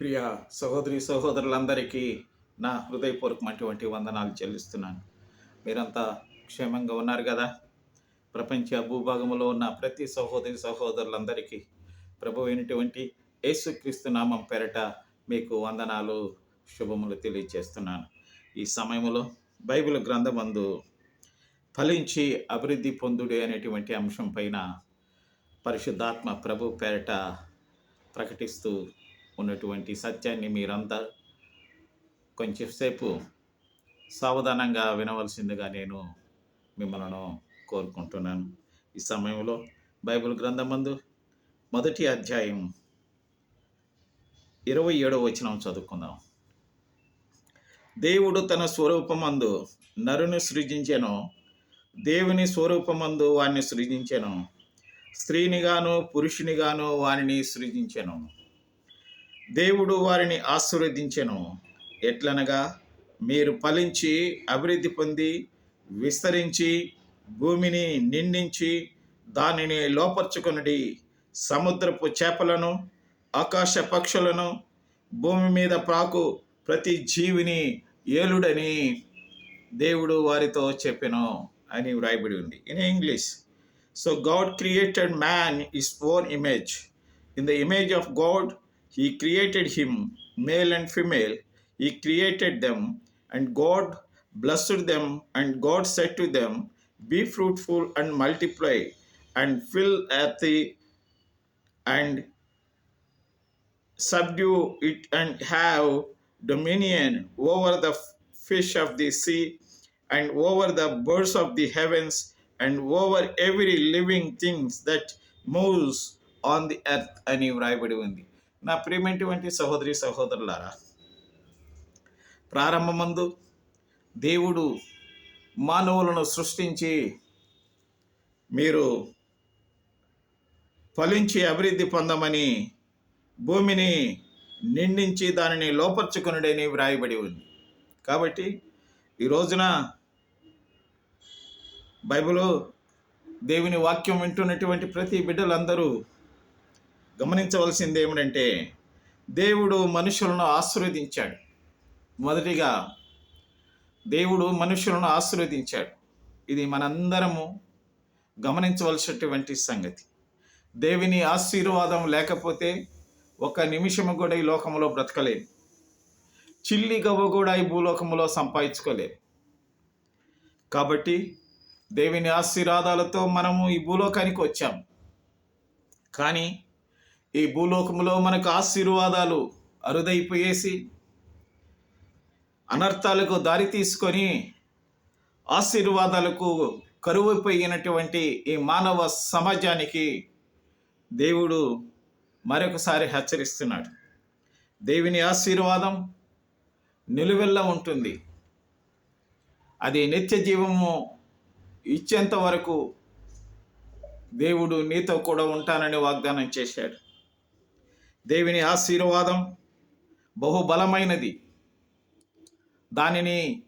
ప్రియ సహోదరి సహోదరులందరికీ నా హృదయపూర్వకమైనటువంటి వందనాలు చెల్లిస్తున్నాను. మీరంతా క్షేమంగా ఉన్నారు కదా? ప్రపంచ భూభాగంలో ఉన్న ప్రతి సహోదరి సహోదరులందరికీ ప్రభు అయినటువంటి యేసుక్రీస్తు నామం పెరట మీకు వందనాలు శుభములు తెలియజేస్తున్నాను. ఈ సమయంలో బైబిల్ గ్రంథమందు ఫలించి అభివృద్ధి పొందుడు అనేటువంటి అంశం పైన పరిశుద్ధాత్మ ప్రభు పేరట ప్రకటిస్తూ ఉన్నటువంటి సత్యాన్ని మీరంతా కొంచెంసేపు సావధానంగా వినవలసిందిగా నేను మిమ్మల్ని కోరుకుంటున్నాను. ఈ సమయంలో బైబిల్ గ్రంథమందు మొదటి అధ్యాయం ఇరవై ఏడవ వచనం చదువుకుందాం. దేవుడు తన స్వరూపమందు నరుని సృజించెను దేవుని స్వరూపమందు వారిని సృజించెను స్త్రీనిగాను పురుషునిగాను వారిని సృజించెను. దేవుడు వారిని ఆశీర్వదించెను. ఎట్లనగా మీరు ఫలించి అభివృద్ధి పొంది విస్తరించి భూమిని నిండించి దానిని లోపర్చుకొనుడి. సముద్రపు చేపలను ఆకాశ పక్షులను భూమి మీద ప్రాకు ప్రతి జీవిని ఏలుడని దేవుడు వారితో చెప్పెను అని వ్రాయబడి ఉంది. In English so God created man is own image in the image of God he created him male and female he created them and God blessed them and God set to them be fruitful and multiply and fill at the and subdue it and have dominion over the fish of the sea and over the birds of the heavens and over every living things that moves on the earth అని వ్రాయబడి ఉంది నా ప్రియమైనటువంటి సహోదరి సహోదరులారా ప్రారంభమందు దేవుడు మానవులను సృష్టించి మీరు ఫలించి అభివృద్ధి పొందమని భూమిని నిండించి దానిని లోపర్చుకునుడని వ్రాయబడి ఉంది. కాబట్టి ఈ రోజున బైబిల్ దేవుని వాక్యం వింటున్నటువంటి ప్రతి బిడ్డలందరూ గమనించవలసింది ఏమిటంటే దేవుడు మనుషులను ఆశీర్వదించాడు. మొదటిగా దేవుడు మనుషులను ఆశీర్వదించాడు. ఇది మనందరము గమనించవలసినటువంటి సంగతి. దేవుని ఆశీర్వాదం లేకపోతే ఒక నిమిషము కూడా ఈ లోకంలో బ్రతకలేము. చిల్లి గవ్వ కూడా ఈ భూలోకంలో సంపాదించుకోలేము. కాబట్టి దేవుని ఆశీర్వాదాలతో మనము ఈ భూలోకానికి వచ్చాం కానీ ఈ భూలోకంలో మనకు ఆశీర్వాదాలు అరుదైపోయేసి అనర్థాలకు దారి తీసుకొని ఆశీర్వాదాలకు కరువైపోయినటువంటి ఈ మానవ సమాజానికి దేవుడు మరొకసారి హెచ్చరిస్తున్నాడు. దేవుని ఆశీర్వాదం నిలువెల్ల ఉంటుంది. అది నిత్య జీవము ఇచ్చేంత వరకు దేవుడు నీతో కూడా ఉంటానని వాగ్దానం చేశాడు. దేవుని ఆశీర్వాదం బహుబలమైనది. దానిని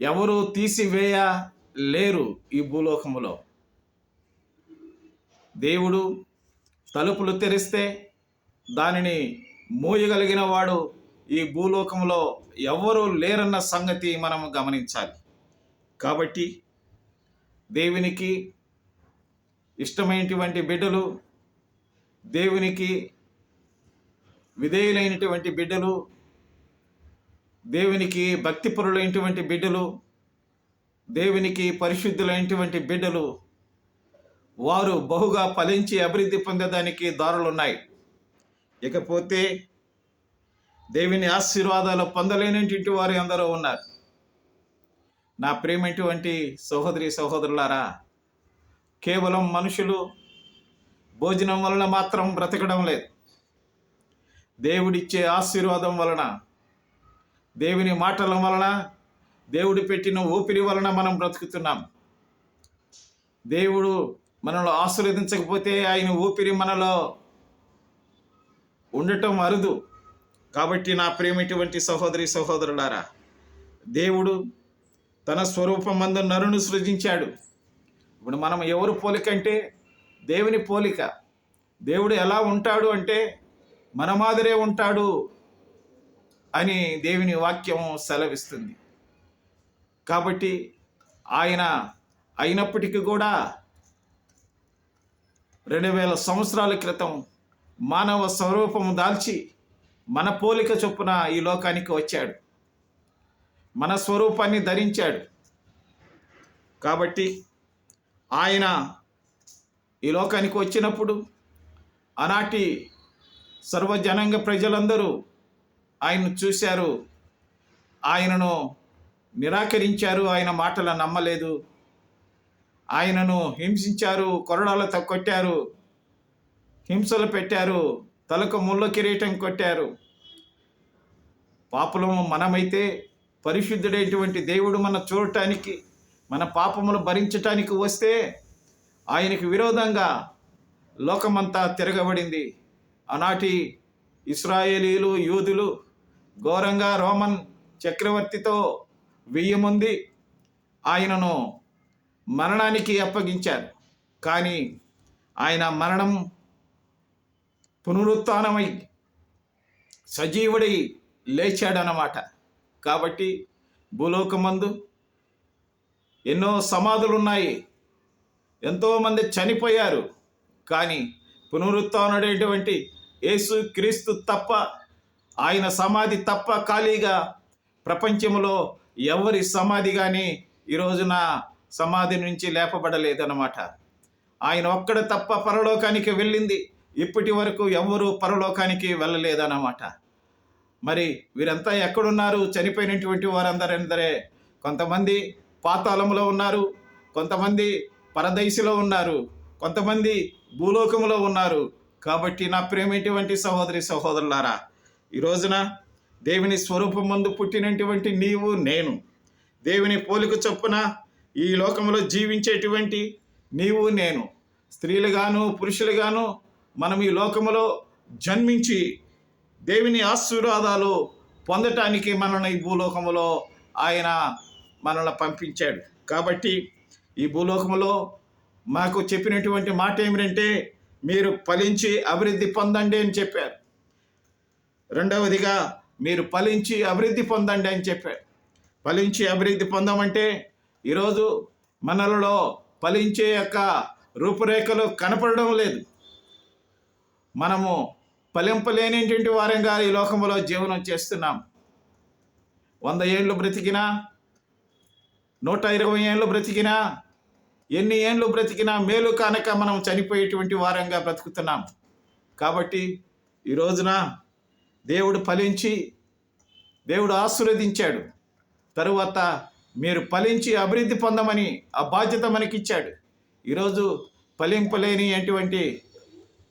ఎవరు తీసివేయ లేరు ఈ భూలోకములో. దేవుడు తలుపులు తెరిస్తే దానిని మూయగలిగిన వాడు ఈ భూలోకంలో ఎవరు లేరన్న సంగతి మనము గమనించాలి. కాబట్టి దేవునికి ఇష్టమైనటువంటి బిడ్డలు దేవునికి విధేయులైనటువంటి బిడ్డలు దేవునికి భక్తిపరులైనటువంటి బిడ్డలు దేవునికి పరిశుద్ధులైనటువంటి బిడ్డలు వారు బహుగా ఫలించి అభివృద్ధి పొందడానికి దారులు ఉన్నాయి ఇకపోతే దేవుని ఆశీర్వాదాలు పొందలేనటువంటి వారు ఎందరో ఉన్నారు. నా ప్రేమటువంటి సహోదరి సహోదరులారా కేవలం మనుషులు భోజనం వలన మాత్రం బ్రతకడం లేదు. దేవుడిచ్చే ఆశీర్వాదం వలన దేవుని మాటల వలన దేవుడు పెట్టిన ఊపిరి వలన మనం బ్రతుకుతున్నాం. దేవుడు మనలో ఆశీర్వదించకపోతే ఆయన ఊపిరి మనలో ఉండటం అరుదు. కాబట్టి నా ప్రేమిటువంటి సహోదరి సహోదరులారా దేవుడు తన స్వరూపమందు నరును సృజించాడు. ఇప్పుడు మనం ఎవరు పోలిక అంటే దేవుని పోలిక. దేవుడు ఎలా ఉంటాడు అంటే మన మాదిరే ఉంటాడు అని దేవుని వాక్యం సెలవిస్తుంది. కాబట్టి ఆయన అయినప్పటికీ కూడా రెండు వేల సంవత్సరాల క్రితం మానవ స్వరూపం దాల్చి మన పోలిక చొప్పున ఈ లోకానికి వచ్చాడు. మన స్వరూపాన్ని ధరించాడు. కాబట్టి ఆయన ఈ లోకానికి వచ్చినప్పుడు ఆనాటి సర్వజనాంగ ప్రజలందరూ ఆయన్ను చూశారు. ఆయనను నిరాకరించారు. ఆయన మాటలు నమ్మలేదు. ఆయనను హింసించారు. కొరడాలతో కొట్టారు. హింసలు పెట్టారు. తలకు ముళ్ళ కిరీటం కొట్టారు. పాపులము మనమైతే పరిశుద్ధుడైనటువంటి దేవుడు మన చూడటానికి మన పాపములు భరించటానికి వస్తే ఆయనకు విరోధంగా లోకమంతా తిరగబడింది. ఆనాటి ఇస్రాయేలీలు యూదులు ఘోరంగా రోమన్ చక్రవర్తితో వెయ్యముంది. ఆయనను మరణానికి అప్పగించారు. కానీ ఆయన మరణం పునరుత్నమై సజీవుడై లేచాడనమాట కాబట్టి భూలోకమందు ఎన్నో సమాధులు ఉన్నాయి ఎంతోమంది చనిపోయారు. కానీ పునరుత్డైనటువంటి యేసు క్రీస్తు తప్ప ఆయన సమాధి తప్ప ఖాళీగా ప్రపంచంలో ఎవరి సమాధి కానీ ఈరోజున సమాధి నుంచి లేపబడలేదన్నమాట. ఆయన ఒక్కడ తప్ప పరలోకానికి వెళ్ళింది. ఇప్పటి వరకు ఎవ్వరూ పరలోకానికి వెళ్ళలేదన్నమాట. మరి వీరంతా ఎక్కడున్నారు? చనిపోయినటువంటి వారందరందరే కొంతమంది పాతాళంలో ఉన్నారు కొంతమంది పరదైశలో ఉన్నారు కొంతమంది భూలోకములో ఉన్నారు. కాబట్టి నా ప్రేమటువంటి సహోదరి సహోదరులారా ఈ రోజున దేవుని స్వరూపం ముందు పుట్టినటువంటి నీవు నేను. దేవుని పోలిక చొప్పున ఈ లోకంలో జీవించేటువంటి నీవు నేను. స్త్రీలుగాను పురుషులుగాను మనం ఈ లోకములో జన్మించి దేవుని ఆశీర్వాదాలు పొందటానికి మనల్ని ఈ భూలోకములో ఆయన మనల్ని పంపించాడు. కాబట్టి ఈ భూలోకములో మాకు చెప్పినటువంటి మాట ఏమిటంటే మీరు ఫలించి అభివృద్ధి పొందండి అని చెప్పారు. రెండవదిగా మీరు ఫలించి అభివృద్ధి పొందండి అని చెప్పారు. ఫలించి అభివృద్ధి పొందమంటే ఈరోజు మనలలో ఫలించే యొక్క రూపురేఖలు కనపడడం లేదు. మనము ఫలింపలేనిటువంటి వారంగా ఈ లోకంలో జీవనం చేస్తున్నాం. వంద ఏళ్ళు బ్రతికినా నూట ఇరవై ఏళ్ళు బ్రతికినా ఎన్ని ఏళ్ళు బ్రతికినా మేలు కానక మనం చనిపోయేటువంటి వారంగా బ్రతుకుతున్నాం. కాబట్టి ఈ రోజున దేవుడు ఫలించి దేవుడు ఆశీర్వదించాడు. తరువాత మీరు ఫలించి అభివృద్ధి పొందమని ఆ బాధ్యత మనకిచ్చాడు. ఈరోజు ఫలింపలేని అటువంటి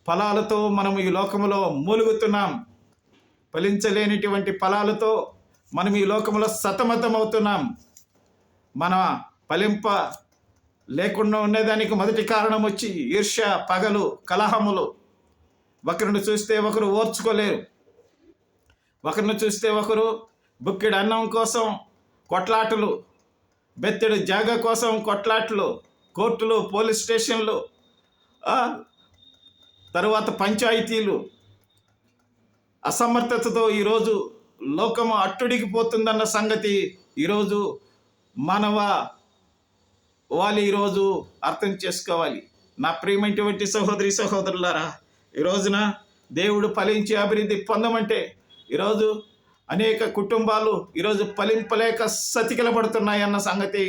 ఫలాలతో మనం ఈ లోకంలో మూలుగుతున్నాం. ఫలించలేనిటువంటి ఫలాలతో మనం ఈ లోకంలో సతమతం అవుతున్నాం మన ఫలింప లేకుండా ఉండేదానికి మొదటి కారణం వచ్చి ఈర్ష్య పగలు కలహములు. ఒకరిని చూస్తే ఒకరు ఓర్చుకోలేరు. ఒకరిని చూస్తే ఒకరు బుక్కిడి అన్నం కోసం కొట్లాటలు బెత్తడి జాగ కోసం కొట్లాటలు కోర్టులు పోలీస్ స్టేషన్లు తరువాత పంచాయతీలు. అసమర్థతతో ఈరోజు లోకము అట్టుడికిపోతుందన్న సంగతి ఈరోజు మానవ వాళ్ళు ఈరోజు అర్థం చేసుకోవాలి. నా ప్రియమైనటువంటి సహోదరి సహోదరులారా ఈ రోజున దేవుడు ఫలించి అభివృద్ధి పొందమంటే ఈరోజు అనేక కుటుంబాలు ఈరోజు ఫలింపలేక సతికిలబడుతున్నాయి అన్న సంగతి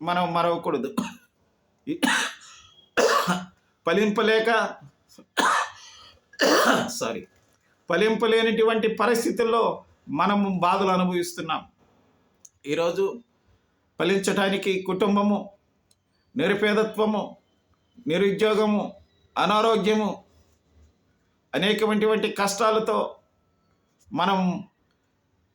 మనం మరవకూడదు. ఫలింపలేక సారీ ఫలింపలేనిటువంటి పరిస్థితుల్లో మనము బాధలు అనుభవిస్తున్నాం. ఈరోజు ఫలించడానికి కుటుంబము నిరుపేదత్వము నిరుద్యోగము అనారోగ్యము అనేకమైనటువంటి కష్టాలతో మనం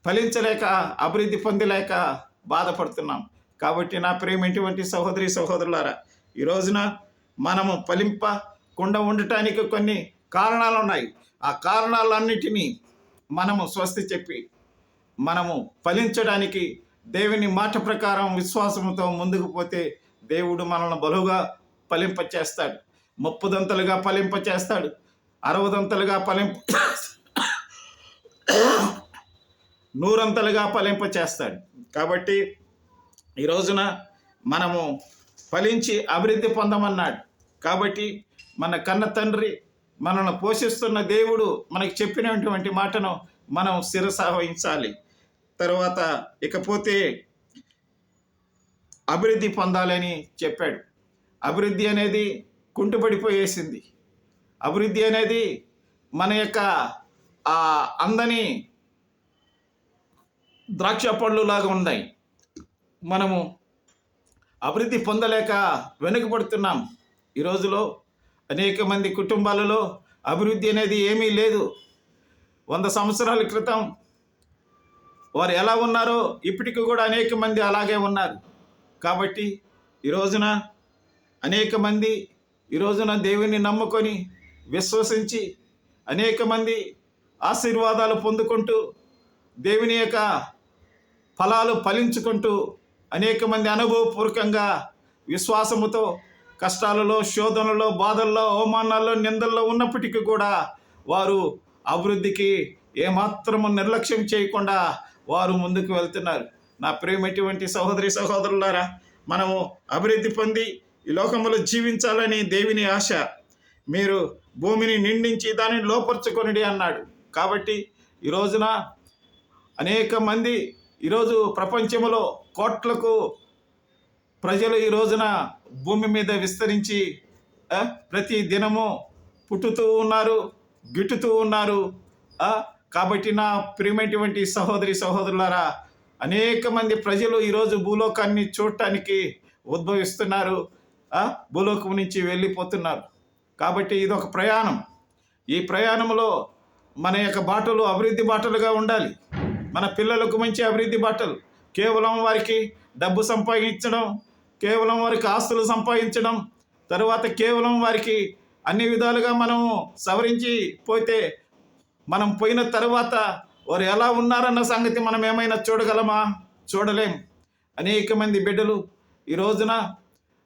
ఫలించలేక అభివృద్ధి పొందలేక బాధపడుతున్నాం. కాబట్టి నా ప్రేమటువంటి సహోదరి సహోదరులారా ఈ రోజున మనము ఫలింపకుండా ఉండటానికి కొన్ని కారణాలు ఉన్నాయి. ఆ కారణాలన్నిటినీ మనము స్వస్తి చెప్పి మనము ఫలించడానికి దేవుని మాట ప్రకారం విశ్వాసంతో ముందుకు పోతే దేవుడు మనల్ని బలుగా ఫలింపచేస్తాడు. ముప్పుదంతలుగా ఫలింపచేస్తాడు. అరవదంతలుగా ఫలింప నూరంతలుగా ఫలింపచేస్తాడు. కాబట్టి ఈ రోజున మనము ఫలించి అభివృద్ధి పొందమన్నాడు. కాబట్టి మన కన్న తండ్రి మనల్ని పోషిస్తున్న దేవుడు మనకి చెప్పినటువంటి మాటను మనం శిరసావహించాలి. తర్వాత ఇకపోతే అభివృద్ధి పొందాలని చెప్పాడు. అభివృద్ధి అనేది కుంటుపడిపోయేసింది. అభివృద్ధి అనేది మన యొక్క ఆ అందని ద్రాక్ష పళ్ళు లాగా ఉన్నాయి. మనము అభివృద్ధి పొందలేక వెనుకబడుతున్నాం. ఈ రోజులో అనేక మంది కుటుంబాలలో అభివృద్ధి అనేది ఏమీ లేదు. వంద సంవత్సరాల క్రితం వారు ఎలా ఉన్నారో ఇప్పటికి కూడా అనేక మంది అలాగే ఉన్నారు. కాబట్టి ఈ రోజున అనేక మంది ఈ రోజున దేవుని నమ్ముకొని విశ్వసించి అనేక మంది ఆశీర్వాదాలు పొందుకుంటూ దేవుని యొక్క ఫలాలు ఫలించుకుంటూ అనేక మంది అనుభవపూర్వకంగా విశ్వాసముతో కష్టాలలో శోధనలో బాధల్లో అవమానాల్లో నిందల్లో ఉన్నప్పటికీ కూడా వారు అభివృద్ధికి ఏమాత్రము నిర్లక్ష్యం చేయకుండా వారు ముందుకు వెళ్తున్నారు. నా ప్రేమటువంటి సహోదరి సహోదరులారా మనము అభివృద్ధి పొంది ఈ లోకంలో జీవించాలని దేవుని ఆశ. మీరు భూమిని నిండించి దానిని లోపరుచుకొనిడి అన్నాడు. కాబట్టి ఈ రోజున అనేక మంది ఈరోజు ప్రపంచంలో కోట్లకు ప్రజలు ఈ రోజున భూమి మీద విస్తరించి ప్రతి దినము పుట్టుతూ ఉన్నారు గిట్టుతూ ఉన్నారు కాబట్టి నా ప్రియమైనటువంటి సహోదరి సహోదరులారా అనేక మంది ప్రజలు ఈరోజు భూలోకాన్ని చూడటానికి ఉద్భవిస్తున్నారు. భూలోకం నుంచి వెళ్ళిపోతున్నారు. కాబట్టి ఇది ఒక ప్రయాణం. ఈ ప్రయాణంలో మన యొక్క బాటలు అభివృద్ధి బాటలుగా ఉండాలి. మన పిల్లలకు మంచి అభివృద్ధి బాటలు. కేవలం వారికి డబ్బు సంపాదించడం కేవలం వారికి ఆస్తులు సంపాదించడం తరువాత కేవలం వారికి అన్ని విధాలుగా మనము సవరించి పోతే మనం పోయిన తర్వాత వారు ఎలా ఉన్నారన్న సంగతి మనం ఏమైనా చూడగలమా? చూడలేం. అనేక మంది బిడ్డలు ఈ రోజున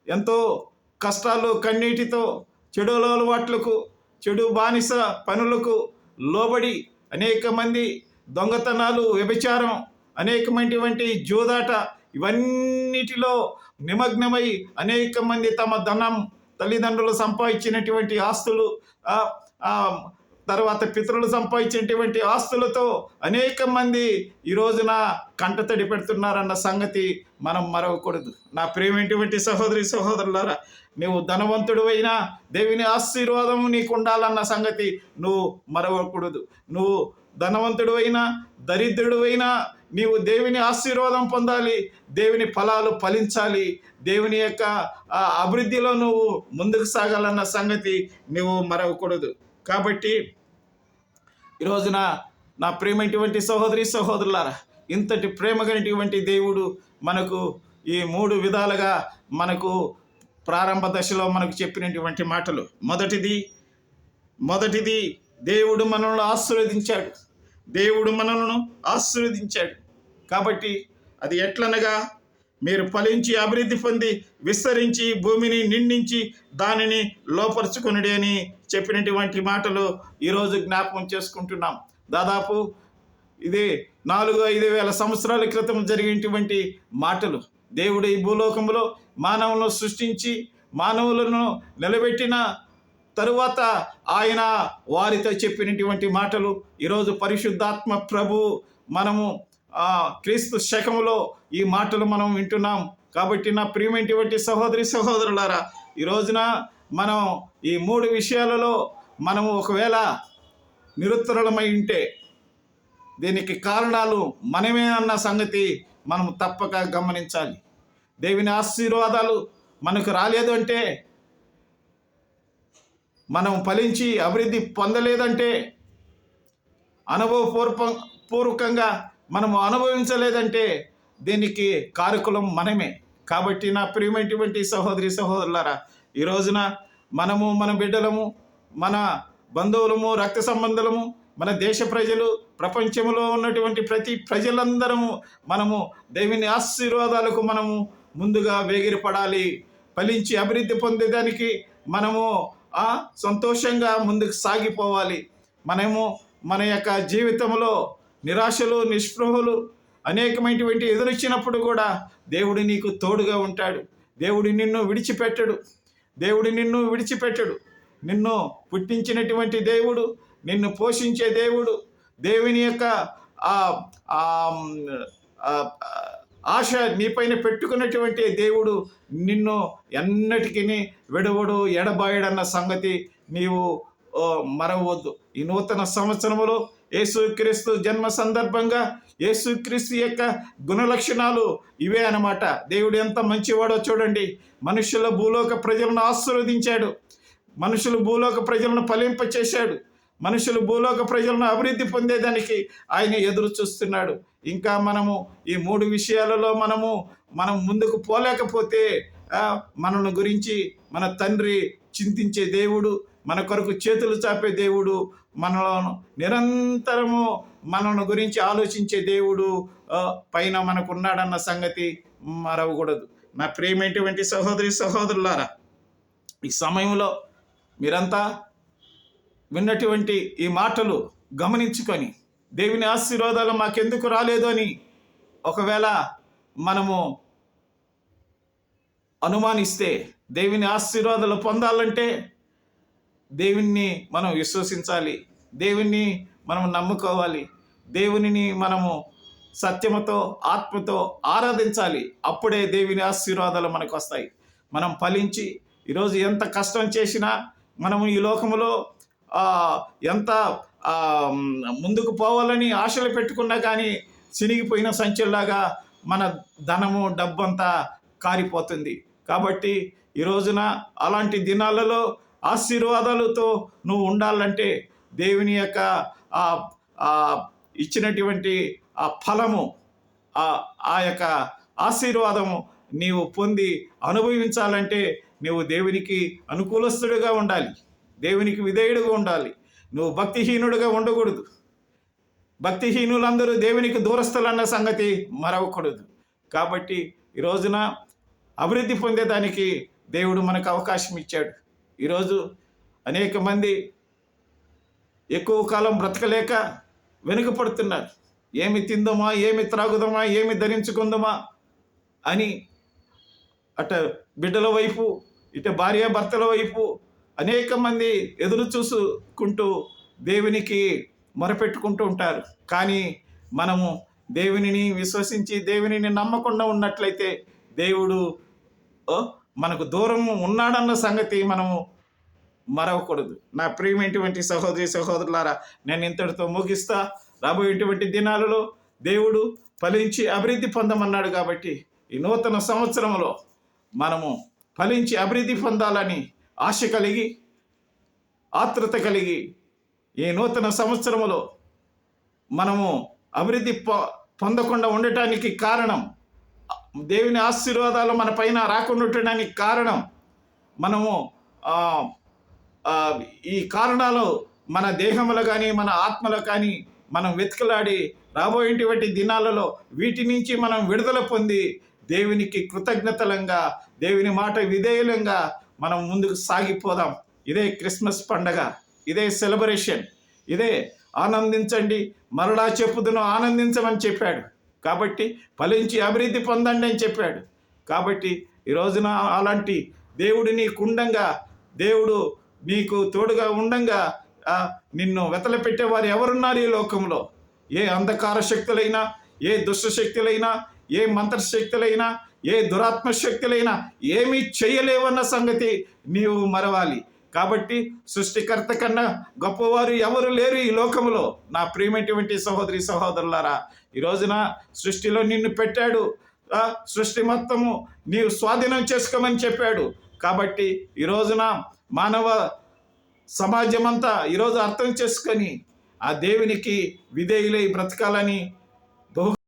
ఎంతో కష్టాలు కన్నీటితో చెడు అలవాట్లకు చెడు బానిస పనులకు లోబడి అనేక మంది దొంగతనాలు వ్యభిచారం అనేకమైనటువంటి జూదాట ఇవన్నిటిలో నిమగ్నమై అనేక మంది తమ ధనం తల్లిదండ్రులు సంపాదించినటువంటి ఆస్తులు తర్వాత పితరులు సంపాదించినటువంటి ఆస్తులతో అనేక మంది ఈ రోజున కంటతడి పెడుతున్నారన్న సంగతి మనం మరవకూడదు. నా ప్రేమేటువంటి సహోదరి సహోదరులారా నువ్వు ధనవంతుడు అయినా దేవుని ఆశీర్వాదం నీకు ఉండాలన్న సంగతి నువ్వు మరవకూడదు. నువ్వు ధనవంతుడు అయినా దరిద్రుడు అయినా నీవు దేవుని ఆశీర్వాదం పొందాలి దేవుని ఫలాలు ఫలించాలి దేవుని యొక్క ఆ, అభివృద్ధిలో నువ్వు ముందుకు సాగాలన్న సంగతి నువ్వు మరవకూడదు. కాబట్టి ఈ రోజున నా ప్రేమైనటువంటి సహోదరి సహోదరులారా ఇంతటి ప్రేమగనిటువంటి దేవుడు మనకు ఈ మూడు విధాలుగా మనకు ప్రారంభ దశలో మనకు చెప్పినటువంటి మాటలు. మొదటిది మొదటిది దేవుడు మనల్ని ఆశీర్వదించాడు. దేవుడు మనలను ఆశీర్వదించాడు. కాబట్టి అది ఎట్లనగా మీరు ఫలించి అభివృద్ధి పొంది విస్తరించి భూమిని నిండించి దానిని లోపరుచుకొనుడి అని చెప్పినటువంటి మాటలు ఈరోజు జ్ఞాపకం చేసుకుంటున్నాం. దాదాపు ఇది నాలుగు ఐదు వేల సంవత్సరాల క్రితం జరిగినటువంటి మాటలు. దేవుడు ఈ భూలోకంలో మానవులను సృష్టించి మానవులను నిలబెట్టిన తరువాత ఆయన వారితో చెప్పినటువంటి మాటలు. ఈరోజు పరిశుద్ధాత్మ ప్రభు మనము క్రీస్తు శకములో ఈ మాటలు మనం వింటున్నాం. కాబట్టి నా ప్రియమైనటువంటి సహోదరి సహోదరులారా ఈ రోజున మనం ఈ మూడు విషయాలలో మనము ఒకవేళ నిరుత్తరులమై ఉంటే దీనికి కారణాలు మనమే అన్న సంగతి మనం తప్పక గమనించాలి. దేవుని ఆశీర్వాదాలు మనకు రాలేదు అంటే మనం ఫలించి అభివృద్ధి పొందలేదంటే అనుభవపూర్వ పూర్వకంగా మనము అనుభవించలేదంటే దీనికి కారకులం మనమే. కాబట్టి నా ప్రియమైనటువంటి సహోదరి సహోదరులారా ఈ రోజున మనము మన బిడ్డలము మన బంధువులము రక్త సంబంధులము మన దేశ ప్రజలు ప్రపంచంలో ఉన్నటువంటి ప్రతి ప్రజలందరము మనము దేవుని ఆశీర్వాదాలకు మనము ముందుగా వేగిరపడాలి. ఫలించి అభివృద్ధి పొందేదానికి మనము సంతోషంగా ముందుకు సాగిపోవాలి. మనము మన యొక్క జీవితంలో నిరాశలు నిస్పృహలు అనేకమైనటువంటి ఎదురొచ్చినప్పుడు కూడా దేవుడు నీకు తోడుగా ఉంటాడు. దేవుడు నిన్ను విడిచిపెట్టడు. దేవుడు నిన్ను విడిచిపెట్టడు. నిన్ను పుట్టించినటువంటి దేవుడు నిన్ను పోషించే దేవుడు దేవుని యొక్క ఆశ నీపైన పెట్టుకున్నటువంటి దేవుడు నిన్ను ఎన్నటికీ విడవడు ఎడబాయడన్న సంగతి నీవు మరవద్దు ఈ నూతన సంవత్సరములో యేసుక్రీస్తు జన్మ సందర్భంగా యేసుక్రీస్తు యొక్క గుణలక్షణాలు ఇవే అనమాట దేవుడు ఎంత మంచివాడో చూడండి. మనుషుల భూలోక ప్రజలను ఆశీర్వదించాడు. మనుషులు భూలోక ప్రజలను ఫలింప చేశాడు. మనుషులు భూలోక ప్రజలను అభివృద్ధి పొందేదానికి ఆయన ఎదురు చూస్తున్నాడు. ఇంకా మనము ఈ మూడు విషయాలలో మనము మనం ముందుకు పోలేకపోతే మనల్ని మనను గురించి మన తండ్రి చింతించే దేవుడు మన కొరకు చేతులు చాపే దేవుడు మనలను నిరంతరము మనను గురించి ఆలోచించే దేవుడు పైన మనకు ఉన్నాడన్న సంగతి మరవకూడదు. నా ప్రేమేటువంటి సహోదరి సహోదరులారా ఈ సమయంలో మీరంతా విన్నటువంటి ఈ మాటలు గమనించుకొని దేవుని ఆశీర్వాదాలు మాకెందుకు రాలేదు అని ఒకవేళ మనము అనుమానిస్తే దేవుని ఆశీర్వాదాలు పొందాలంటే దేవుణ్ణి మనం విశ్వసించాలి. దేవుణ్ణి మనం నమ్ముకోవాలి. దేవునిని మనము సత్యముతో ఆత్మతో ఆరాధించాలి. అప్పుడే దేవుని ఆశీర్వాదాలు మనకు వస్తాయి. మనం ఫలించి ఈరోజు ఎంత కష్టం చేసినా మనము ఈ లోకములో ఎంత ముందుకు పోవాలని ఆశలు పెట్టుకున్నా కానీ చినిగిపోయిన సంచుల్లాగా మన ధనము డబ్బంతా కారిపోతుంది. కాబట్టి ఈ రోజున అలాంటి దినాలలో ఆశీర్వాదాలతో నువ్వు ఉండాలంటే దేవుని యొక్క ఆ ఇచ్చినటువంటి ఆ ఫలము ఆ ఆ యొక్క ఆశీర్వాదము నీవు పొంది అనుభవించాలంటే నువ్వు దేవునికి అనుకూలస్తుడిగా ఉండాలి. దేవునికి విధేయుడుగా ఉండాలి. నువ్వు భక్తిహీనుడిగా ఉండకూడదు. భక్తిహీనులందరూ దేవునికి దూరస్తులన్న సంగతి మరవకూడదు. కాబట్టి ఈ రోజున అభివృద్ధి పొందేదానికి దేవుడు మనకు అవకాశం ఇచ్చాడు. ఈరోజు అనేక మంది ఎక్కువ కాలం బ్రతకలేక వెనుకపడుతున్నారు ఏమి తిందమా ఏమి త్రాగుదామా ఏమి ధరించుకుందామా అని అట బిడ్డల వైపు ఇటు భార్య భర్తల వైపు అనేక మంది ఎదురు చూసుకుంటూ దేవునికి మొరపెట్టుకుంటూ ఉంటారు. కానీ మనము దేవునిని విశ్వసించి దేవునిని నమ్మకుండా ఉన్నట్లయితే దేవుడు మనకు దూరం ఉన్నాడన్న సంగతి మనము మరవకూడదు. నా ప్రియమైనటువంటి సహోదరి సహోదరులారా నేను ఇంతటితో ముగిస్తా. రాబోయేటువంటి దినాలలో దేవుడు ఫలించి అభివృద్ధి పొందమన్నాడు కాబట్టి ఈ నూతన సంవత్సరంలో మనము ఫలించి అభివృద్ధి పొందాలని ఆశ కలిగి ఆతృత కలిగి ఈ నూతన సంవత్సరములో మనము అభివృద్ధి పొ- పొందకుండా ఉండటానికి కారణం దేవుని ఆశీర్వాదాలు మన పైన రాకుండా ఉండడానికి కారణం మనము ఈ కారణాలు మన దేహంలో కానీ మన ఆత్మలో కానీ మనం వెతుకలాడి రాబోయేటువంటి దినాలలో వీటి నుంచి మనం విడుదల పొంది దేవునికి కృతజ్ఞతలంగా దేవుని మాట విధేయులంగా మనం ముందుకు సాగిపోదాం. ఇదే క్రిస్మస్ పండగ ఇదే సెలబ్రేషన్ ఇదే ఆనందించండి. మరలా చెప్పుదును ఆనందించమని చెప్పాడు. కాబట్టి ఫలించి అభివృద్ధి పొందండి అని చెప్పాడు. కాబట్టి ఈ రోజున అలాంటి దేవుడు నీకు దేవుడు నీకు తోడుగా ఉండంగా నిన్ను వెతల పెట్టేవారు ఎవరున్నారు ఈ లోకంలో? ఏ అంధకార శక్తులైనా ఏ దుష్టశక్తులైనా ఏ మంత్రశక్తులైనా ఏ దురాత్మ శక్తులైనా ఏమీ చేయలేవన్న సంగతి నీవు మరవాలి. కాబట్టి సృష్టికర్త కన్నా గొప్పవారు ఎవరు లేరు ఈ లోకంలో? నా ప్రియమైనటువంటి సహోదరి సహోదరులారా ఈ రోజున సృష్టిలో నిన్ను పెట్టాడు. సృష్టి మొత్తము నీవు స్వాధీనం చేసుకోమని చెప్పాడు. కాబట్టి ఈ రోజున మానవ సమాజం అంతా ఈరోజు అర్థం చేసుకొని ఆ దేవునికి విధేయులై బ్రతకాలని బహు